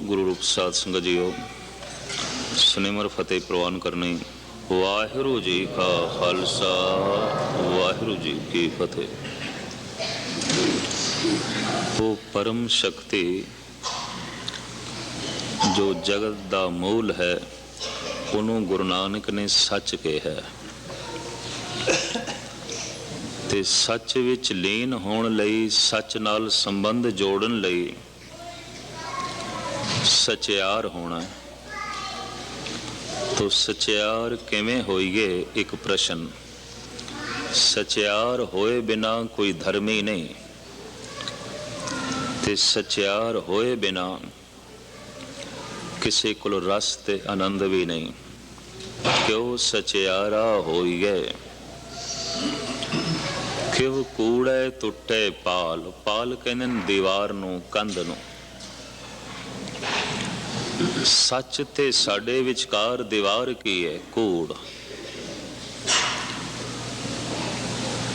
ਗੁਰੂ ਰੂਪ ਸਾਧ ਸੰਗਤ ਜੀਓ, ਸਨੇਮਰ ਫਤਿਹ ਪ੍ਰਵਾਨ ਕਰਨੀ, ਵਾਹਿਗੁਰੂ ਜੀ ਕਾ ਖਾਲਸਾ, ਵਾਹਿਗੁਰੂ ਜੀ ਕੀ ਫਤਿਹ। ਉਹ ਪਰਮ ਸ਼ਕਤੀ ਜੋ ਜਗਤ ਦਾ ਮੂਲ ਹੈ, ਉਹਨੂੰ ਗੁਰੂ ਨਾਨਕ ਨੇ ਸੱਚ ਕਿਹਾ ਤੇ ਸੱਚ ਵਿੱਚ ਲੀਨ ਹੋਣ ਲਈ, ਸੱਚ ਨਾਲ ਸੰਬੰਧ ਜੋੜਨ ਲਈ ਸਚਿਆਰ ਹੋਣਾ ਤੋ ਸਚਿਆਰ ਕਿਵੇਂ ਹੋਈਏ ਇੱਕ ਪ੍ਰਸ਼ਨ। ਸਚਿਆਰ ਹੋਏ ਬਿਨਾ ਕੋਈ ਧਰਮੀ ਨਹੀਂ। ਤੇ ਸਚਿਆਰ ਹੋਏ ਬਿਨਾ ਕਿਸੇ ਕੋਲ ਰਸ ਤੇ ਆਨੰਦ ਵੀ ਨਹੀਂ। ਕਿਉ ਸਚਿਆਰਾ ਹੋਈ ਹੋਈਏ? ਕਿਵ ਕੂੜੇ ਟੁੱਟੇ ਪਾਲ? ਪਾਲ ਕਹਿੰਦੇ ਦੀਵਾਰ ਨੂੰ, ਕੰਧ ਨੂੰ। ਸੱਚ ਤੇ ਸਾਡੇ ਵਿਚਕਾਰ ਦੀਵਾਰ ਕੀ ਹੈ? ਕੂੜ।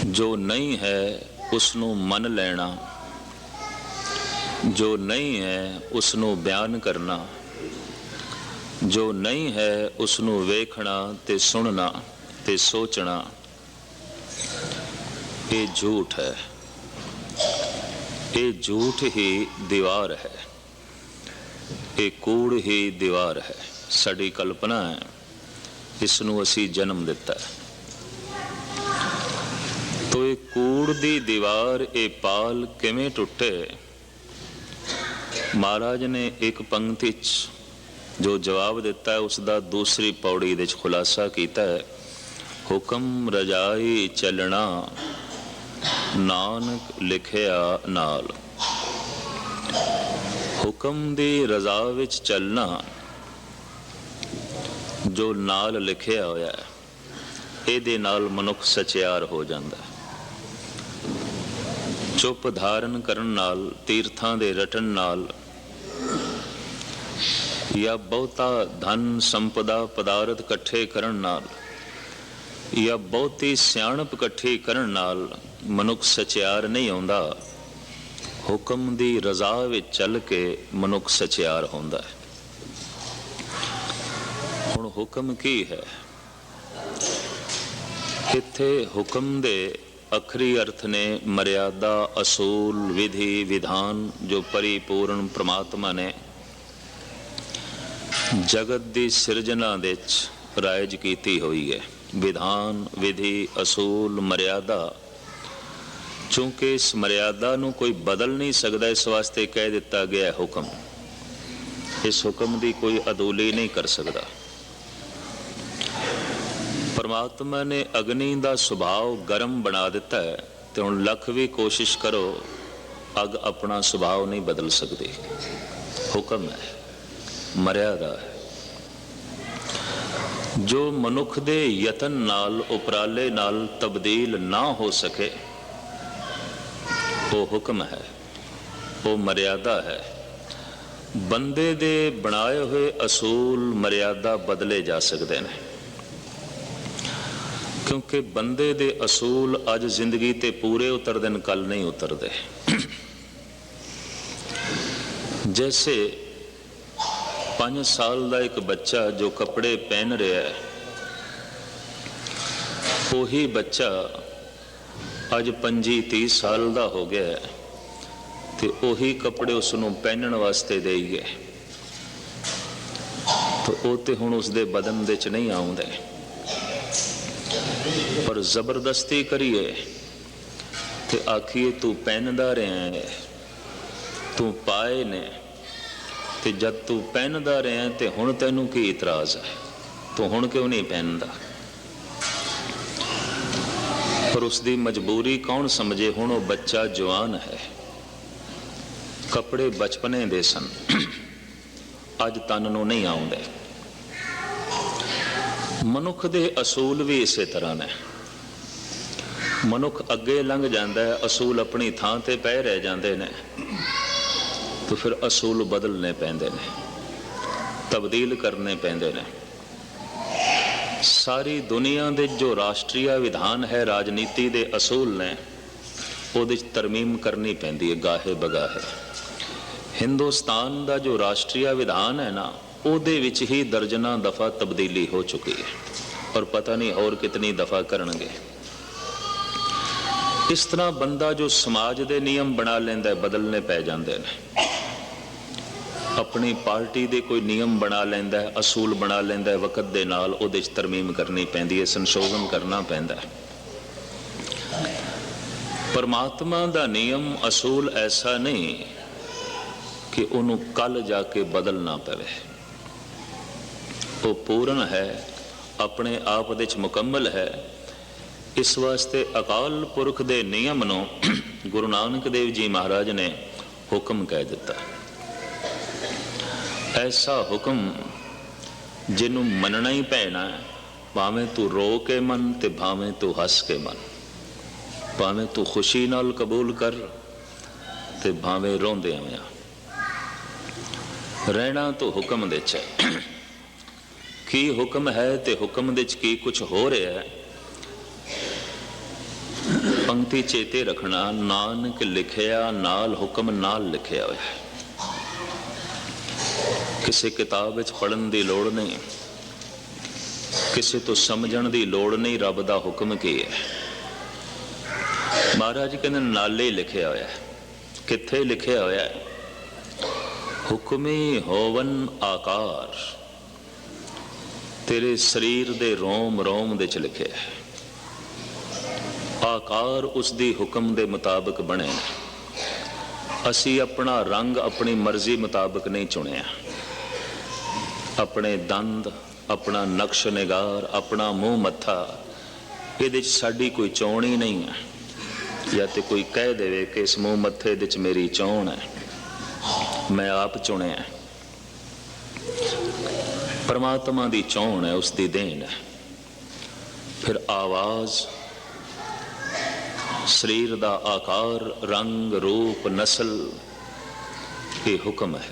ਜੋ ਨਹੀਂ ਹੈ ਉਸ ਨੂੰ ਮੰਨ ਲੈਣਾ। ਜੋ ਨਹੀਂ ਹੈ ਉਸ ਨੂੰ ਬਿਆਨ ਕਰਨਾ। ਜੋ ਨਹੀਂ ਹੈ ਉਸ ਨੂੰ ਵੇਖਣਾ ਤੇ ਸੁਣਨਾ ਤੇ ਸੋਚਣਾ। ਇਹ ਝੂਠ ਹੈ। ਇਹ ਝੂਠ ਹੀ ਦੀਵਾਰ ਹੈ। ਇਹ ਕੂੜ ਹੀ ਦੀਵਾਰ ਹੈ। ਸਾਡੀ ਕਲਪਨਾ ਹੈ ਇਸ ਨੂੰ ਅਸੀਂ ਜਨਮ ਦਿੱਤਾ ਤੋ ਇਹ ਕੂੜ ਦੀ ਦੀਵਾਰ, ਇਹ ਪਾਲ ਕਿਵੇਂ ਟੁੱਟੇ? ਮਹਾਰਾਜ ਨੇ ਇੱਕ ਪੰਕਤੀ ਚ ਜੋ ਜਵਾਬ ਦਿੱਤਾ ਹੈ ਉਸ ਦਾ ਦੂਸਰੀ ਪੌੜੀ ਦੇ ਚ ਖੁਲਾਸਾ ਕੀਤਾ ਹੈ, ਹੁਕਮ ਰਜਾਈ ਚੱਲਣਾ, ਨਾਨਕ ਲਿਖਿਆ ਨਾਲ। ਹੁਕਮ ਦੀ ਰਜ਼ਾ ਵਿੱਚ ਚੱਲਣਾ ਜੋ ਨਾਲ ਲਿਖਿਆ ਹੋਇਆ ਹੈ, ਇਹਦੇ ਨਾਲ ਮਨੁੱਖ ਸਚਿਆਰ ਹੋ ਜਾਂਦਾ ਹੈ। ਚੁੱਪ ਧਾਰਨ ਕਰਨ ਨਾਲ, ਤੀਰਥਾਂ ਦੇ ਰਟਣ ਨਾਲ ਜਾਂ ਬਹੁਤਾ ਧਨ ਸੰਪਦਾ ਪਦਾਰਥ ਇਕੱਠੇ ਕਰਨ ਨਾਲ ਜਾਂ ਬਹੁਤੀ ਸਿਆਣਪ ਇਕੱਠੀ ਕਰਨ ਨਾਲ ਮਨੁੱਖ ਸਚਿਆਰ ਨਹੀਂ ਆਉਂਦਾ। ਹੁਕਮ ਦੀ ਰਜ਼ਾ ਵਿੱਚ ਚੱਲ ਕੇ ਮਨੁੱਖ ਸਚਿਆਰ ਹੁੰਦਾ ਹੈ। ਹੁਣ ਹੁਕਮ ਕੀ ਹੈ? ਇੱਥੇ ਹੁਕਮ ਦੇ ਅਖਰੀ ਅਰਥ ਨੇ ਮਰਿਆਦਾ, ਅਸੂਲ, ਵਿਧੀ, ਵਿਧਾਨ ਜੋ ਪਰਿਪੂਰਨ ਪ੍ਰਮਾਤਮਾ ਨੇ ਜਗਤ ਦੀ ਸਿਰਜਣਾ ਦੇ ਵਿੱਚ ਰਾਇਜ ਕੀਤੀ ਹੋਈ ਹੈ। ਵਿਧਾਨ, ਵਿਧੀ, ਅਸੂਲ, ਮਰਿਆਦਾ ਚੂੰਕਿ ਇਸ ਮਰਿਆਦਾ ਨੂੰ ਕੋਈ ਬਦਲ ਨਹੀਂ ਸਕਦਾ, ਇਸ ਵਾਸਤੇ ਕਹਿ ਦਿੱਤਾ ਗਿਆ ਹੁਕਮ। ਇਸ ਹੁਕਮ ਦੀ ਕੋਈ ਅਦੂਲੀ ਨਹੀਂ ਕਰ ਸਕਦਾ। ਪਰਮਾਤਮਾ ਨੇ ਅਗਨੀ ਦਾ ਸੁਭਾਅ ਗਰਮ ਬਣਾ ਦਿੱਤਾ ਹੈ ਤੇ ਹੁਣ ਲੱਖ ਵੀ ਕੋਸ਼ਿਸ਼ ਕਰੋ, ਅਗ ਆਪਣਾ ਸੁਭਾਅ ਨਹੀਂ ਬਦਲ ਸਕਦੀ। ਹੁਕਮ ਹੈ, ਮਰਿਆਦਾ ਹੈ। ਜੋ ਮਨੁੱਖ ਦੇ ਯਤਨ ਨਾਲ, ਉਪਰਾਲੇ ਨਾਲ ਤਬਦੀਲ ਨਾ ਹੋ ਸਕੇ ਉਹ ਹੁਕਮ ਹੈ, ਉਹ ਮਰਿਆਦਾ ਹੈ। ਬੰਦੇ ਦੇ ਬਣਾਏ ਹੋਏ ਅਸੂਲ ਮਰਿਆਦਾ ਬਦਲੇ ਜਾ ਸਕਦੇ ਨੇ। ਕਿਉਂਕਿ ਬੰਦੇ ਦੇ ਅਸੂਲ ਅੱਜ ਜ਼ਿੰਦਗੀ ਤੇ ਪੂਰੇ ਉਤਰਦੇ ਨੇ ਕੱਲ ਨਹੀਂ ਉਤਰਦੇ। ਜੈਸੇ 5 ਸਾਲ ਦਾ ਇੱਕ ਬੱਚਾ ਜੋ ਕੱਪੜੇ ਪਹਿਨ ਰਿਹਾ ਹੈ, ਉਹੀ ਬੱਚਾ ਅੱਜ 25 30 ਸਾਲ ਦਾ ਹੋ ਗਿਆ ਹੈ ਤੇ ਉਹੀ ਕੱਪੜੇ ਉਸ ਨੂੰ ਪਹਿਨਣ ਵਾਸਤੇ ਦੇਈ ਗਏ ਤਾਂ ਉਹ ਤੇ ਹੁਣ ਉਸ ਦੇ ਬਦਨ ਦੇ ਚ ਨਹੀਂ ਆਉਂਦੇ ਪਰ ਜ਼ਬਰਦਸਤੀ ਕਰੀਏ ਤੇ ਆਖੀਏ, ਤੂੰ ਪਹਿਨਦਾ ਰਿਹਾ ਹੈ, ਤੂੰ ਪਾਏ ਨੇ ਤੇ ਜਦ ਤੂੰ ਪਹਿਨਦਾ ਰਿਹਾ ਤੇ ਹੁਣ ਤੈਨੂੰ ਕੀ ਇਤਰਾਜ਼ ਹੈ? ਤੂੰ ਹੁਣ ਕਿਉਂ ਨਹੀਂ ਪਹਿਨਦਾ? ਪਰ ਉਸ ਦੀ ਮਜਬੂਰੀ ਕੌਣ ਸਮਝੇ? ਹੁਣ ਉਹ ਬੱਚਾ ਜਵਾਨ ਹੈ। ਕੱਪੜੇ ਬਚਪਨੇ ਦੇ ਸਨ। ਅੱਜ ਤਨ ਨੂੰ ਨਹੀਂ ਆਉਂਦੇ। ਮਨੁੱਖ ਦੇ ਅਸੂਲ ਵੀ ਇਸੇ ਤਰ੍ਹਾਂ ਨੇ। ਮਨੁੱਖ ਅੱਗੇ ਲੰਘ ਜਾਂਦਾ ਹੈ, ਅਸੂਲ ਆਪਣੀ ਥਾਂ ਤੇ ਪਏ ਰਹਿ ਜਾਂਦੇ ਨੇ। ਤਾਂ ਫਿਰ ਅਸੂਲ ਬਦਲਨੇ ਪੈਂਦੇ ਨੇ। ਤਬਦੀਲ ਕਰਨੇ ਪੈਂਦੇ ਨੇ। ਸਾਰੀ ਦੁਨੀਆ ਦੇ ਜੋ ਰਾਸ਼ਟਰੀय ਵਿਧਾਨ ਹੈ, ਰਾਜਨੀਤੀ ਦੇ ਅਸੂਲ ਨੇ, ਉਹਦੇ ਚ ਤਰਮੀਮ ਕਰਨੀ ਪੈਂਦੀ ਹੈ, ਗਾਹੇ ਬਗਾਹੇ। ਹਿੰਦੁਸਤਾਨ ਦਾ ਜੋ ਰਾਸ਼ਟਰੀ ਵਿਧਾਨ ਹੈ ਨਾ, ਉਹਦੇ ਵਿੱਚ ਹੀ ਦਰਜਨਾ ਦਫਾ ਤਬਦੀਲੀ ਹੋ ਚੁੱਕੀ ਹੈ। ਔਰ ਪਤਾ ਨਹੀਂ ਹੋਰ ਕਿਤਨੀ ਦਫਾ ਕਰਨਗੇ। ਇਸ ਤਰ੍ਹਾਂ ਬੰਦਾ ਜੋ ਸਮਾਜ ਦੇ ਨਿਯਮ ਬਣਾ ਲੈਂਦਾ ਹੈ, ਬਦਲਨੇ ਪੈ ਜਾਂਦੇ ਨੇ। ਆਪਣੀ ਪਾਰਟੀ ਦੇ ਕੋਈ ਨਿਯਮ ਬਣਾ ਲੈਂਦਾ ਹੈ, ਅਸੂਲ ਬਣਾ ਲੈਂਦਾ ਹੈ, ਵਕਤ ਦੇ ਨਾਲ ਉਹਦੇ 'ਚ ਤਰਮੀਮ ਕਰਨੀ ਪੈਂਦੀ ਹੈ, ਸੰਸ਼ੋਧਨ ਕਰਨਾ ਪੈਂਦਾ ਹੈ। ਪਰਮਾਤਮਾ ਦਾ ਨਿਯਮ, ਅਸੂਲ ਐਸਾ ਨਹੀਂ ਕਿ ਉਹਨੂੰ ਕੱਲ ਜਾ ਕੇ ਬਦਲਣਾ ਪਵੇ। ਉਹ ਪੂਰਨ ਹੈ, ਆਪਣੇ ਆਪ ਦੇ ਚ ਮੁਕੰਮਲ ਹੈ। ਇਸ ਵਾਸਤੇ ਅਕਾਲ ਪੁਰਖ ਦੇ ਨਿਯਮ ਨੂੰ ਗੁਰੂ ਨਾਨਕ ਦੇਵ ਜੀ ਮਹਾਰਾਜ ਨੇ ਹੁਕਮ ਕਹਿ ਦਿੱਤਾ। ਐਸਾ ਹੁਕਮ ਜਿਹਨੂੰ ਮੰਨਣਾ ਹੀ ਪੈਣਾ ਹੈ, ਭਾਵੇਂ ਤੂੰ ਰੋ ਕੇ ਮੰਨ ਤੇ ਭਾਵੇਂ ਤੂੰ ਹੱਸ ਕੇ ਮੰਨ। ਭਾਵੇਂ ਤੂੰ ਖੁਸ਼ੀ ਨਾਲ ਕਬੂਲ ਕਰ ਤੇ ਭਾਵੇਂ ਰੋਂਦੇ ਆਵੇਂ ਰਹਿਣਾ ਤੂੰ ਹੁਕਮ ਦੇ ਚ ਹੈ। ਕੀ ਹੁਕਮ ਹੈ ਤੇ ਹੁਕਮ ਦੇ ਚ ਕੀ ਕੁਝ ਹੋ ਰਿਹਾ ਹੈ? ਪੰਕਤੀ ਚੇਤੇ ਰੱਖਣਾ ਨਾਨਕ ਲਿਖਿਆ ਨਾਲ ਹੁਕਮ ਨਾਲ ਲਿਖਿਆ ਹੋਇਆ ਹੈ। ਕਿਸੇ ਕਿਤਾਬ ਵਿੱਚ ਪੜਨ ਦੀ ਲੋੜ ਨਹੀਂ। ਕਿਸੇ ਤੋਂ ਸਮਝਣ ਦੀ ਲੋੜ ਨਹੀਂ, ਰੱਬ ਦਾ ਹੁਕਮ ਕੀ ਹੈ? ਮਹਾਰਾਜ ਕਹਿੰਦੇ, ਨਾਲੇ ਲਿਖਿਆ ਹੋਇਆ ਹੈ। ਕਿੱਥੇ ਲਿਖਿਆ ਹੋਇਆ ਹੈ? ਹੁਕਮੇ ਹੋਵਨ ਆਕਾਰ। ਤੇਰੇ ਸਰੀਰ ਦੇ ਰੋਮ ਰੋਮ ਦੇ ਚ ਲਿਖਿਆ ਹੈ। ਆਕਾਰ ਉਸ ਦੀ ਹੁਕਮ ਦੇ ਮੁਤਾਬਕ ਬਣੇ ਅਸੀਂ ਆਪਣਾ ਰੰਗ ਆਪਣੀ ਮਰਜ਼ੀ ਮੁਤਾਬਕ ਨਹੀਂ ਚੁਣਿਆ। ਆਪਣੇ ਦੰਦ, ਆਪਣਾ ਨਕਸ਼ ਨਿਗਾਰ, ਆਪਣਾ ਮੂੰਹ ਮੱਥਾ, ਇਹਦੇ 'ਚ ਸਾਡੀ ਕੋਈ ਚੋਣ ਹੀ ਨਹੀਂ ਹੈ। ਜਾਂ ਤੇ ਕੋਈ ਕਹਿ ਦੇਵੇ ਕਿ ਇਸ ਮੂੰਹ ਮੱਥੇ ਦੇ 'ਚ ਮੇਰੀ ਚੋਣ ਹੈ। ਮੈਂ ਆਪ ਚੁਣਿਆ ਪਰਮਾਤਮਾ ਦੀ ਚੋਣ ਹੈ, ਉਸ ਦੀ ਦੇਣ ਹੈ। ਫਿਰ ਆਵਾਜ਼, ਸਰੀਰ ਦਾ ਆਕਾਰ, ਰੰਗ, ਰੂਪ, ਨਸਲ, ਇਹ ਹੁਕਮ ਹੈ।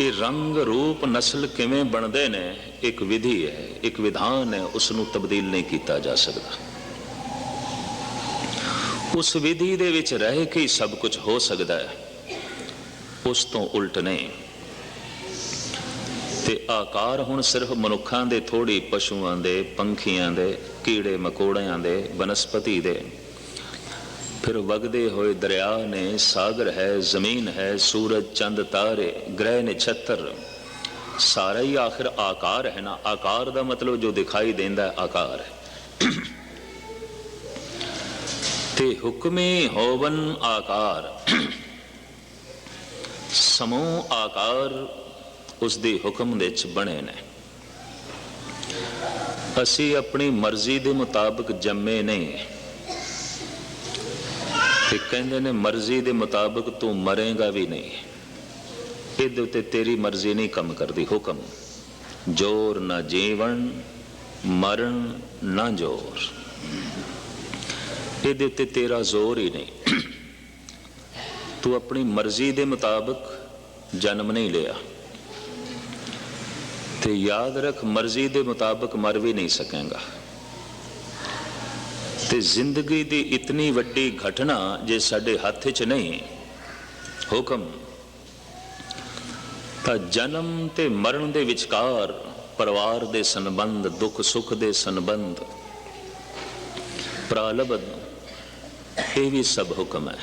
ਇਹ ਰੰਗ ਰੂਪ ਨਸਲ ਕਿਵੇਂ ਬਣਦੇ ਨੇ, ਇੱਕ ਵਿਧੀ ਹੈ, ਇੱਕ ਵਿਧਾਨ ਹੈ, ਉਸ ਨੂੰ ਤਬਦੀਲ ਨਹੀਂ ਕੀਤਾ ਜਾ ਸਕਦਾ। ਉਸ ਵਿਧੀ ਦੇ ਵਿੱਚ ਰਹਿ ਕੇ ਹੀ ਸਭ ਕੁਝ ਹੋ ਸਕਦਾ ਹੈ। ਉਸ ਤੋਂ ਉਲਟ ਨਹੀਂ। ਤੇ ਆਕਾਰ ਹੁਣ ਸਿਰਫ ਮਨੁੱਖਾਂ ਦੇ ਥੋੜੀ ਪਸ਼ੂਆਂ ਦੇ, ਪੰਖੀਆਂ ਦੇ ਕੀੜੇ ਮਕੋੜਿਆਂ ਦੇ, ਬਨਸਪਤੀ ਦੇ ਫਿਰ ਵਗਦੇ ਹੋਏ ਦਰਿਆ ਨੇ ਸਾਗਰ ਹੈ, ਜ਼ਮੀਨ ਹੈ, ਸੂਰਜ, ਚੰਦ, ਤਾਰੇ, ਗ੍ਰਹਿ, ਨਛੱਤਰ। ਸਾਰਾ ਹੀ ਆਖਰ ਆਕਾਰ ਹੈ ਨਾ? ਆਕਾਰ ਦਾ ਮਤਲਬ ਜੋ ਦਿਖਾਈ ਦਿੰਦਾ ਆਕਾਰ ਹੈ। ਤੇ ਹੁਕਮੇ ਹੋਵਨ ਆਕਾਰ। ਸਮੂਹ ਆਕਾਰ ਉਸ ਦੇ ਹੁਕਮ ਦੇ ਵਿੱਚ ਬਣੇ ਨੇ। ਅਸੀਂ ਆਪਣੀ ਮਰਜ਼ੀ ਦੇ ਮੁਤਾਬਕ ਜੰਮੇ ਨਹੀਂ। ਤੇ ਕਹਿੰਦੇ ਨੇ, ਮਰਜ਼ੀ ਦੇ ਮੁਤਾਬਕ ਤੂੰ ਮਰੇਗਾ ਵੀ ਨਹੀਂ। ਇਹਦੇ ਉੱਤੇ ਤੇਰੀ ਮਰਜ਼ੀ ਨਹੀਂ ਕੰਮ ਕਰਦੀ, ਹੁਕਮ। ਜੋਰ ਨਾ ਜੀਵਨ, ਮਰਨ ਨਾ ਜੋਰ। ਇਹਦੇ ਉੱਤੇ ਤੇਰਾ ਜ਼ੋਰ ਹੀ ਨਹੀਂ। ਤੂੰ ਆਪਣੀ ਮਰਜ਼ੀ ਦੇ ਮੁਤਾਬਕ ਜਨਮ ਨਹੀਂ ਲਿਆ। ਤੇ ਯਾਦ ਰੱਖ, ਮਰਜ਼ੀ ਦੇ ਮੁਤਾਬਕ ਮਰ ਵੀ ਨਹੀਂ ਸਕੇਗਾ। ਤੇ ਜ਼ਿੰਦਗੀ ਦੀ ਇਤਨੀ ਵੱਡੀ ਘਟਨਾ ਜੇ ਸਾਡੇ ਹੱਥ 'ਚ ਨਹੀਂ, ਹੁਕਮ, ਤਾਂ ਜਨਮ ਤੇ ਮਰਨ ਦੇ ਵਿਚਕਾਰ ਪਰਿਵਾਰ ਦੇ ਸੰਬੰਧ, ਦੁੱਖ ਸੁੱਖ ਦੇ ਸੰਬੰਧ ਪ੍ਰਾਲਬਧ ਇਹ ਵੀ ਸਭ ਹੁਕਮ ਹੈ।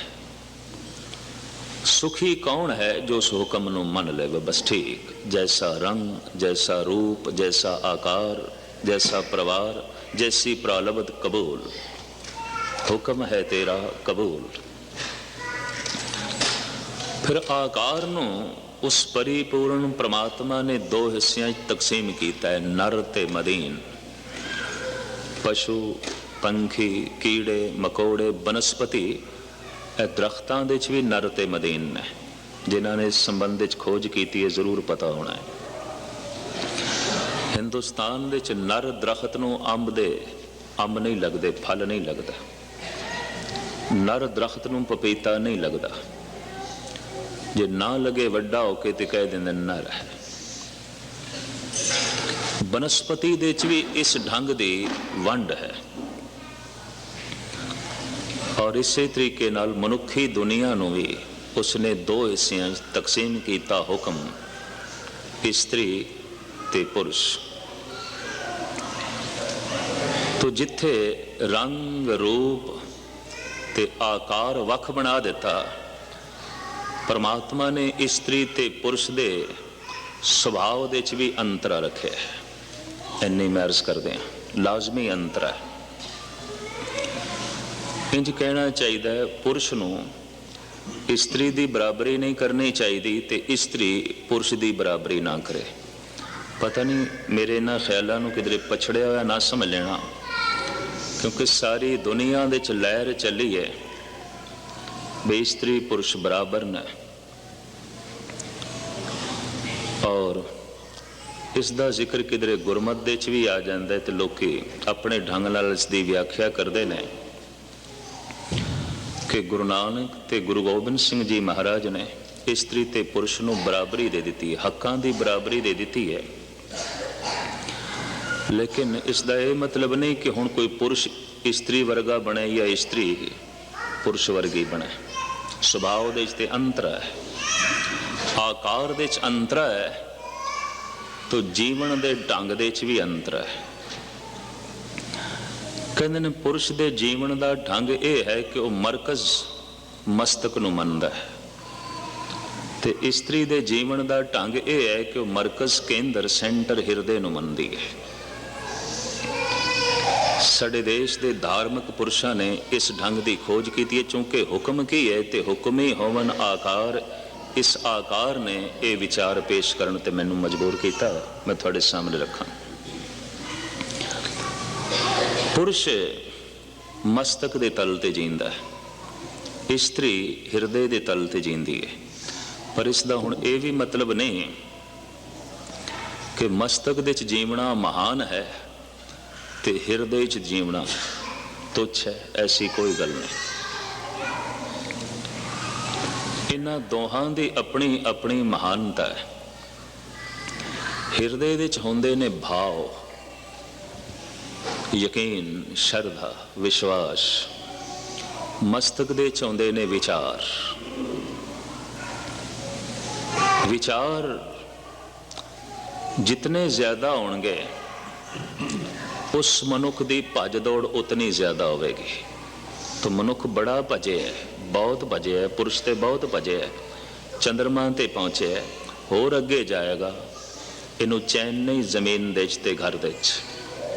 ਸੁਖੀ ਕੌਣ ਹੈ ਜੋ ਉਸ ਹੁਕਮ ਨੂੰ ਮੰਨ ਲਵੇ? ਬਸ ਠੀਕ, ਜੈਸਾ ਰੰਗ, ਜੈਸਾ ਰੂਪ, ਜੈਸਾ ਆਕਾਰ, ਜੈਸਾ ਪਰਿਵਾਰ, ਜੈਸੀ ਪ੍ਰਾਲਬਧ ਕਬੂਲ। ਹੁਕਮ ਹੈ ਤੇਰਾ ਕਬੂਲ। ਫਿਰ ਆਕਾਰ ਨੂੰ ਉਸ ਪਰਿਪੂਰਨ ਪ੍ਰਮਾਤਮਾ ਨੇ ਦੋ ਹਿੱਸਿਆਂ 'ਚ ਤਕਸੀਮ ਕੀਤਾ ਹੈ, ਨਰ ਤੇ ਮਦੀਨ। ਪਸ਼ੂ, ਪੰਖੀ, ਕੀੜੇ, ਮਕੌੜੇ, ਬਨਸਪਤੀ, ਇਹ ਦਰਖਤਾਂ ਦੇ 'ਚ ਵੀ ਨਰ ਤੇ ਮਦੀਨ ਨੇ, ਜਿਨ੍ਹਾਂ ਨੇ ਇਸ ਸੰਬੰਧ ਵਿੱਚ ਖੋਜ ਕੀਤੀ ਹੈ, ਜ਼ਰੂਰ ਪਤਾ ਹੋਣਾ ਹੈ। ਹਿੰਦੁਸਤਾਨ ਵਿੱਚ ਨਰ ਦਰਖਤ ਨੂੰ ਅੰਬ ਦੇ, ਅੰਬ ਨਹੀਂ ਲੱਗਦੇ, ਫਲ ਨਹੀਂ ਲੱਗਦਾ। ਨਰ ਦਰਖਤ ਨੂੰ ਪਪੀਤਾ ਨਹੀਂ ਲੱਗਦਾ। ਜੇ ਨਾ ਲਗੇ ਵੱਡਾ ਹੋ ਕੇ ਤੇ ਕਹਿ ਦਿੰਦੇ ਨਰ ਹੈ। ਬਨਸਪਤੀ ਦੇ 'ਚ ਵੀ ਇਸ ਢੰਗ ਦੀ ਵੰਡ ਹੈ। ਔਰ ਇਸੇ ਤਰੀਕੇ ਨਾਲ ਮਨੁੱਖੀ ਦੁਨੀਆ ਨੂੰ ਵੀ ਉਸਨੇ ਦੋ ਹਿੱਸਿਆਂ 'ਚ ਤਕਸੀਮ ਕੀਤਾ ਹੁਕਮ, ਇਸਤਰੀ ਤੇ ਪੁਰਸ਼। ਤੋ ਜਿੱਥੇ ਰੰਗ ਰੂਪ ਤੇ ਆਕਾਰ ਵੱਖ ਬਣਾ ਦਿੱਤਾ। ਪਰਮਾਤਮਾ ਨੇ ਇਸਤਰੀ ਤੇ ਪੁਰਸ਼ ਦੇ ਸੁਭਾਅ ਦੇ ਵਿੱਚ ਵੀ ਅੰਤਰ ਰੱਖਿਆ ਇੰਨੀ ਮੈਰਸ ਕਰਦੇ ਹਾਂ, ਲਾਜ਼ਮੀ ਅੰਤਰ ਹੈ। ਇੰਜ ਕਹਿਣਾ ਚਾਹੀਦਾ ਹੈ, ਪੁਰਸ਼ ਨੂੰ ਇਸਤਰੀ ਦੀ ਬਰਾਬਰੀ ਨਹੀਂ ਕਰਨੀ ਚਾਹੀਦੀ ਤੇ ਇਸਤਰੀ ਪੁਰਸ਼ ਦੀ ਬਰਾਬਰੀ ਨਾ ਕਰੇ। ਪਤਾ ਨਹੀਂ ਮੇਰੇ ਇਹਨਾਂ ਖਿਆਲਾਂ ਨੂੰ ਕਿਧਰੇ ਪਛੜਿਆ ਹੋਇਆ ਨਾ ਸਮਝ ਲੈਣਾ। ਕਿਉਂਕਿ ਸਾਰੀ ਦੁਨੀਆ ਦੇ ਚ ਲਹਿਰ ਚੱਲੀ ਹੈ ਵੀ ਇਸਤਰੀ ਪੁਰਸ਼ ਬਰਾਬਰ ਨੇ। ਔਰ ਇਸ ਦਾ ਜ਼ਿਕਰ ਕਿਧਰੇ ਗੁਰਮਤ ਦੇ ਚ ਵੀ ਆ ਜਾਂਦਾ ਹੈ ਤੇ ਲੋਕੀ ਆਪਣੇ ਢੰਗ ਨਾਲ ਇਸ ਦੀ ਵਿਆਖਿਆ ਕਰਦੇ ਨੇ ਕਿ ਗੁਰੂ ਨਾਨਕ ਤੇ ਗੁਰੂ ਗੋਬਿੰਦ ਸਿੰਘ ਜੀ ਮਹਾਰਾਜ ਨੇ ਇਸਤਰੀ ਤੇ ਪੁਰਸ਼ ਨੂੰ ਬਰਾਬਰੀ ਦੇ ਦਿੱਤੀ ਹੈ ਹੱਕਾਂ ਦੀ ਬਰਾਬਰੀ ਦੇ ਦਿੱਤੀ ਹੈ। ਲੇਕਿਨ ਇਸ ਦਾ ਇਹ ਮਤਲਬ ਨਹੀਂ ਕਿ ਹੁਣ ਕੋਈ ਪੁਰਸ਼ ਇਸਤਰੀ ਵਰਗਾ ਬਣੇ ਜਾਂ ਇਸਤਰੀ ਪੁਰਸ਼ ਵਰਗੀ ਬਣੇ। ਸੁਭਾਅ ਦੇ ਵਿੱਚ ਤੇ ਅੰਤਰ ਹੈ। ਆਕਾਰ ਦੇ ਵਿੱਚ ਅੰਤਰ ਹੈ ਤੋ ਜੀਵਨ ਦੇ ਢੰਗ ਦੇ ਵਿੱਚ ਵੀ ਅੰਤਰ ਹੈ। ਕਹਿੰਦੇ ਨੇ ਪੁਰਸ਼ ਦੇ ਜੀਵਨ ਦਾ ਢੰਗ ਇਹ ਹੈ ਕਿ ਉਹ ਮਰਕਜ਼ ਮਸਤਕ ਨੂੰ ਮੰਨਦਾ ਹੈ। ਤੇ ਇਸਤਰੀ ਦੇ ਜੀਵਨ ਦਾ ਢੰਗ ਇਹ ਹੈ ਕਿ ਉਹ ਮਰਕਜ਼ ਕੇਂਦਰ ਸੈਂਟਰ ਹਿਰਦੇ ਨੂੰ ਮੰਨਦੀ ਹੈ। ਸਾਡੇ ਦੇਸ਼ ਦੇ ਧਾਰਮਿਕ ਪੁਰਸ਼ਾਂ ਨੇ ਇਸ ਢੰਗ ਦੀ ਖੋਜ ਕੀਤੀ ਹੈ। ਕਿਉਂਕਿ ਹੁਕਮ ਕੀ ਹੈ ਤੇ ਹੁਕਮ ਹੀ ਹੋਵਨ ਆਕਾਰ, ਇਸ ਆਕਾਰ ਨੇ ਇਹ ਵਿਚਾਰ ਪੇਸ਼ ਕਰਨ ਤੇ ਮੈਨੂੰ ਮਜਬੂਰ ਕੀਤਾ। ਮੈਂ ਤੁਹਾਡੇ ਸਾਹਮਣੇ ਰੱਖਾਂ। ਪੁਰਸ਼ ਮਸਤਕ ਦੇ ਤਲ ਤੇ ਜੀਂਦਾ ਹੈ। ਇਸਤਰੀ ਹਿਰਦੇ ਦੇ ਤਲ ਤੇ ਜੀਂਦੀ ਹੈ। ਪਰ ਇਸ ਦਾ ਹੁਣ ਇਹ ਵੀ ਮਤਲਬ ਨਹੀਂ ਕਿ ਮਸਤਕ ਦੇ ਚ ਜੀਵਣਾ ਮਹਾਨ ਹੈ। ਤੇ ਹਿਰਦੇ ਚ ਜੀਵਣਾ ਤੁੱਛ ਹੈ, ਐਸੀ ਕੋਈ ਗੱਲ ਨਹੀਂ। ਇਹਨਾਂ ਦੋਹਾਂ ਦੀ ਆਪਣੀ ਆਪਣੀ ਮਹਾਨਤਾ ਹੈ। ਹਿਰਦੇ ਵਿੱਚ ਹੁੰਦੇ ਨੇ ਭਾਵ, ਯਕੀਨ, ਸ਼ਰਧਾ, ਵਿਸ਼ਵਾਸ। ਮਸਤਕ ਦੇ ਚ ਹੁੰਦੇ ਨੇ ਵਿਚਾਰ। ਵਿਚਾਰ ਜਿਤਨੇ ਜ਼ਿਆਦਾ ਹੋਣਗੇ ਉਸ ਮਨੁੱਖ ਦੀ ਭੱਜ ਦੌੜ ਉਤਨੀ ਜ਼ਿਆਦਾ ਹੋਵੇਗੀ। ਤਾਂ ਮਨੁੱਖ ਬੜਾ ਭਜੇ ਹੈ, ਬਹੁਤ ਭਜੇ ਹੈ, ਪੁਰਸ਼ ਤੇ ਬਹੁਤ ਭਜੇ ਹੈ, ਚੰਦਰਮਾ ਤੇ ਪਹੁੰਚੇ ਹੈ, ਹੋਰ ਅੱਗੇ ਜਾਏਗਾ। ਇਹਨੂੰ ਚੈਨ ਨਹੀਂ ਜ਼ਮੀਨ ਦੇ ਚ ਤੇ ਘਰ ਦੇ ਚ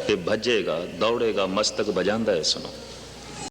ਇਹ ਭਜੇਗਾ, ਦੌੜੇਗਾ, ਮਸਤਕ ਬਜਾਂਦਾ ਇਸ ਨੂੰ।